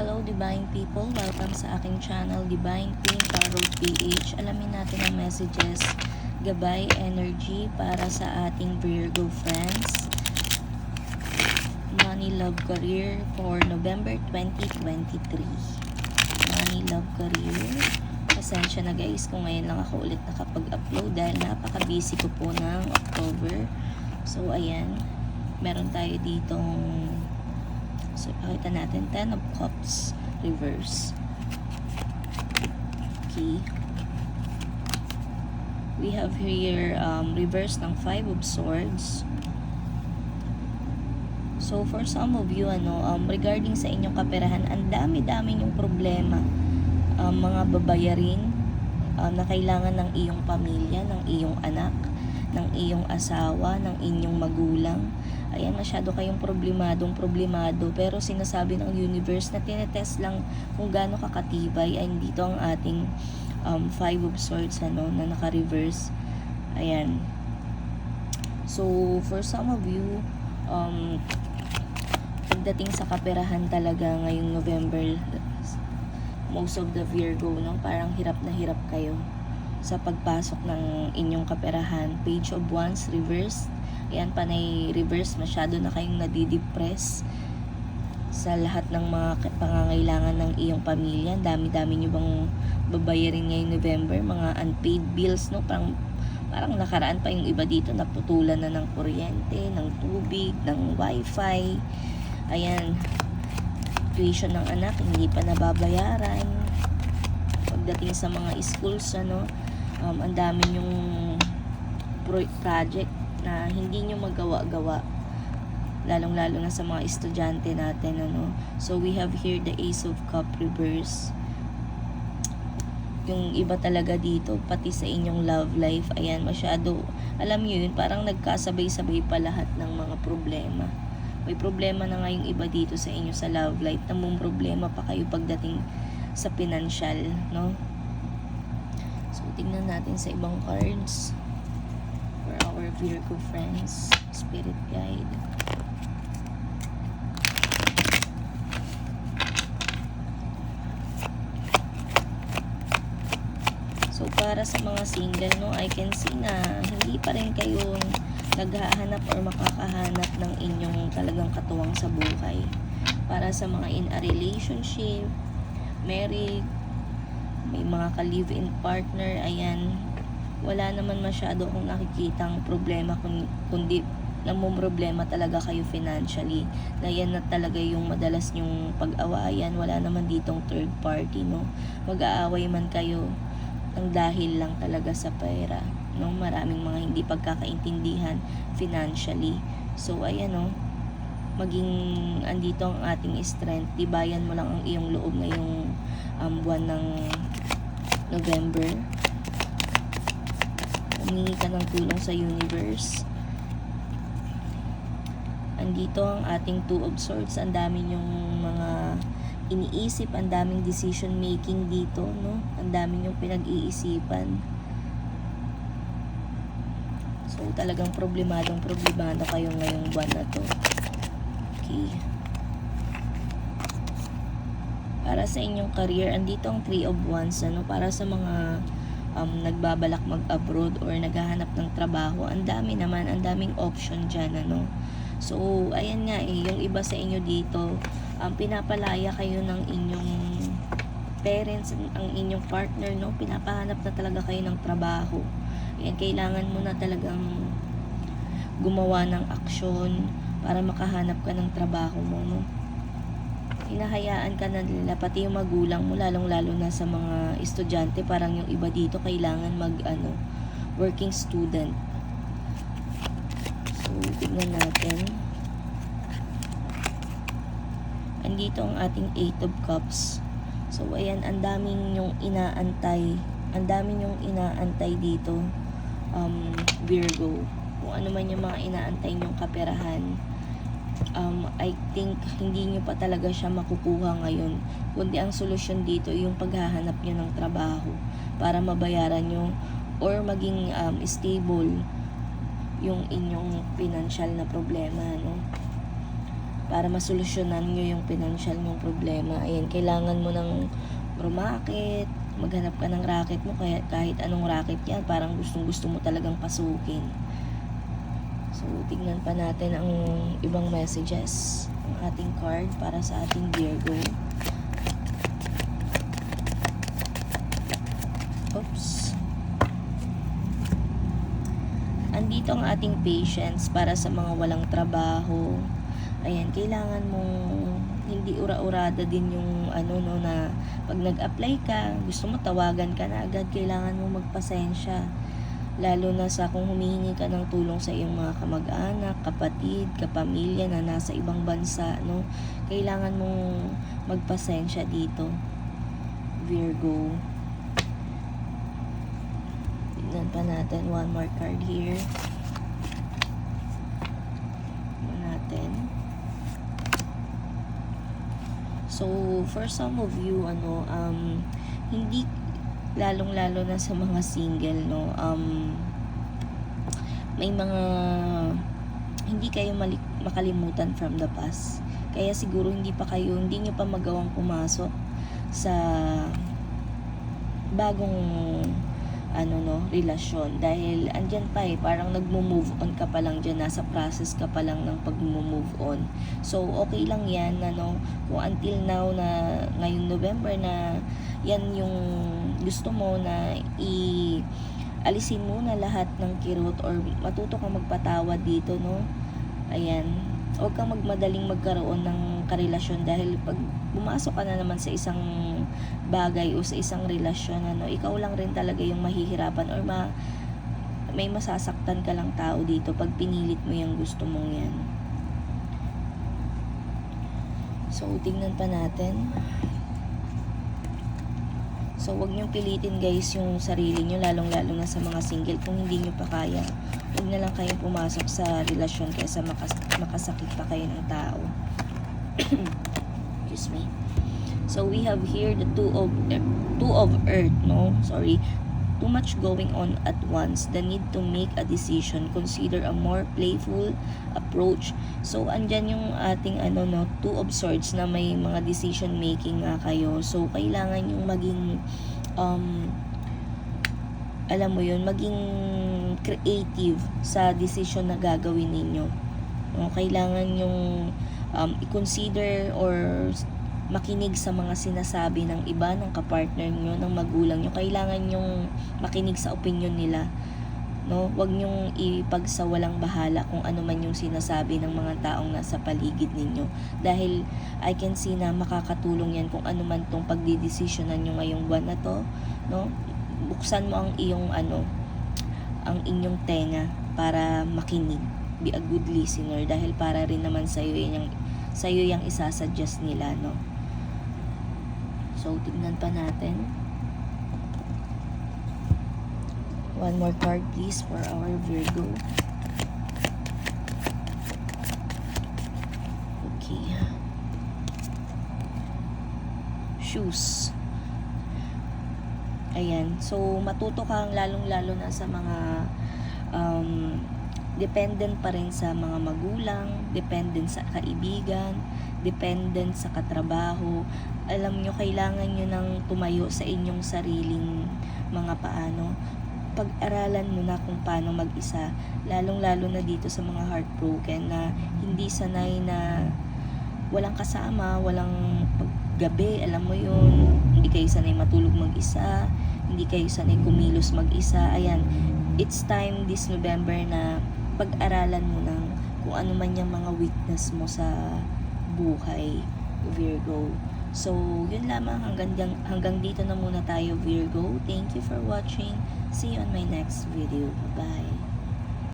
Hello Divine People, welcome sa aking channel Divine Queen Tarot PH. Alamin natin ang messages, gabay, energy para sa ating Virgo friends. Money, Love, Career for November 2023. Money, Love, Career. Pasensya na guys kung ngayon lang ako ulit nakapag-upload dahil napaka-busy ko po ng October. So ayan, meron tayo ditong So, pakita natin 10 of Cups reverse. Okay. We have here um, reverse ng 5 of Swords. So, for some of you, ano, um, regarding sa inyong kaperahan, ang dami-dami yung problema. Um, mga babayarin um, na kailangan ng iyong pamilya, ng iyong anak, ng iyong asawa, ng inyong magulang. Ayan, masyado kayong problemadong problemado. Pero sinasabi ng universe na tinetest lang kung gaano kakatibay. Ay, dito ang ating um, five of swords, ano, na naka-reverse. Ayan. So, for some of you, um, pagdating sa kaperahan talaga ngayong November, most of the Virgo, no, parang hirap na hirap kayo sa pagpasok ng inyong kaperahan. Page of Wands, reverse. Ayan, panay reverse. Masyado na kayong nadidepress sa lahat ng mga pangangailangan ng iyong pamilya. Dami-dami nyo bang babayarin ngayong November? Mga unpaid bills, no? Parang, parang nakaraan pa yung iba dito. Naputulan na ng kuryente, ng tubig, ng wifi. Ayan. Tuition ng anak, hindi pa nababayaran pagdating sa mga schools ano um, ang dami yung pro- project na hindi nyo magawa-gawa. Lalong lalo na sa mga estudyante natin ano. So we have here the ace of cup reverse. Yung iba talaga dito pati sa inyong love life ayan masyado alam niyo yun parang nagkasabay-sabay pa lahat ng mga problema. May problema na nga yung iba dito sa inyo sa love life namang problema pa kayo pagdating sa financial, no? So, tingnan natin sa ibang cards for our Virgo friends, spirit guide. So, para sa mga single, no, I can see na hindi pa rin kayo naghahanap or makakahanap ng inyong talagang katuwang sa buhay. Para sa mga in a relationship, married, may mga ka-live-in partner, ayan, wala naman masyado akong nakikitang problema kun- kundi problema talaga kayo financially. Na yan na talaga yung madalas yung pag-awayan. Wala naman ditong third party no? Mag-aaway man kayo ang dahil lang talaga sa pera no? Maraming mga hindi pagkakaintindihan financially. So ayan no maging andito ang ating strength tibayan mo lang ang iyong loob ngayong um, buwan ng November. Humingi ka ng tulong sa universe. Andito ang ating two of swords. Ang dami yung mga iniisip ang daming decision making dito no? Ang dami yung pinag-iisipan. So talagang problemadong problemado kayo ngayong buwan na to okay para sa inyong career andito ang three of wands ano? Para sa mga um, nagbabalak mag-abroad or naghahanap ng trabaho ang dami naman ang daming option dyan ano? So ayan nga eh yung iba sa inyo dito um, pinapalaya kayo ng inyong parents ang inyong partner no? Pinapahanap na talaga kayo ng trabaho. Ayan kailangan mo na talagang gumawa ng aksyon para makahanap ka ng trabaho mo no? Hinahayaan ka na nila pati yung magulang mo lalong lalo na sa mga estudyante parang yung iba dito kailangan mag ano working student. So tignan natin. Andito ang ating 8 of cups. So ayan ang daming yung inaantay ang daming yung inaantay dito um, Virgo. Kung ano man yung mga inaantay nyong kaperahan I think hindi nyo pa talaga siya makukuha ngayon. Kundi ang solusyon dito yung paghahanap nyo ng trabaho para mabayaran nyo or maging um, stable yung inyong financial na problema. No? para masolusyonan nyo yung financial nyong problema. Ayan, kailangan mo ng rumakit, maghanap ka ng racket mo, kaya kahit anong racket yan, parang gustong gusto mo talagang pasukin. So, tingnan pa natin ang ibang messages, ang ating card para sa ating Virgo. Oops. Andito ang ating patience para sa mga walang trabaho. Ayan, kailangan mong hindi ura-urada din yung ano no na pag nag-apply ka, gusto mo tawagan ka na agad, kailangan mo magpasensya. Lalo na sa kung humihingi ka ng tulong sa iyong mga kamag-anak, kapatid, kapamilya na nasa ibang bansa, no? Kailangan mong magpasensya dito. Virgo. Tignan pa natin. One more card here. Tignan natin. So, for some of you, ano, um, hindi, lalong-lalo na sa mga single, no, um, may mga, hindi kayo mali- makalimutan from the past. Kaya siguro hindi pa kayo, hindi nyo pa magawang pumasok sa bagong ano no, relasyon dahil andyan pa eh, parang nagmo-move on ka pa lang dyan, nasa process ka pa lang ng pag-move on. So, okay lang yan, ano, kung until now na ngayong November na yan yung gusto mo na i alisin mo na lahat ng kirot or matuto kang magpatawad dito, no? Ayan. Huwag kang magmadaling magkaroon ng karelasyon dahil pag pumasok ka na naman sa isang bagay o sa isang relasyon, ano, ikaw lang rin talaga yung mahihirapan or ma may masasaktan ka lang tao dito pag pinilit mo yung gusto mong yan. So, tingnan pa natin. So, wag niyong pilitin guys yung sarili niyo, lalong-lalo na sa mga single. Kung hindi niyo pa kaya, huwag na lang kayong pumasok sa relasyon kaysa makas makasakit pa kayo ng tao. Excuse me. So, we have here the two of, eh, two of earth, no? Sorry. Too much going on at once. The need to make a decision. Consider a more playful approach. So, andyan yung ating ano, no, two of swords na may mga decision making nga kayo. So, kailangan yung maging um, alam mo yun, maging creative sa decision na gagawin ninyo. No, kailangan yung um, i-consider or makinig sa mga sinasabi ng iba, ng kapartner nyo, ng magulang nyo. Kailangan yung makinig sa opinion nila. No, wag nyong ipagsawalang bahala kung ano man yung sinasabi ng mga taong nasa paligid ninyo. Dahil I can see na makakatulong yan kung ano man tong pagdidesisyonan nyo ngayong buwan na to. No? Buksan mo ang iyong ano, ang inyong tenga para makinig. Be a good listener dahil para rin naman sa iyo yung sa iyo yung isasuggest nila, no? So, tignan pa natin. One more card please for our Virgo. Okay. Shoes. Ayan. So, matuto kang lalong-lalo na sa mga um, dependent pa rin sa mga magulang, dependent sa kaibigan, dependent sa katrabaho. Alam nyo, kailangan nyo nang tumayo sa inyong sariling mga paano. Pag-aralan mo na kung paano mag-isa, lalong-lalo na dito sa mga heartbroken na hindi sanay na walang kasama, walang paggabi, alam mo yun, hindi kayo sanay matulog mag-isa, hindi kayo sanay kumilos mag-isa. Ayan, it's time this November na pag-aralan mo ng kung ano man yung mga weakness mo sa buhay, Virgo. So, yun lamang hanggang, hanggang dito na muna tayo, Virgo. Thank you for watching. See you on my next video. Bye-bye.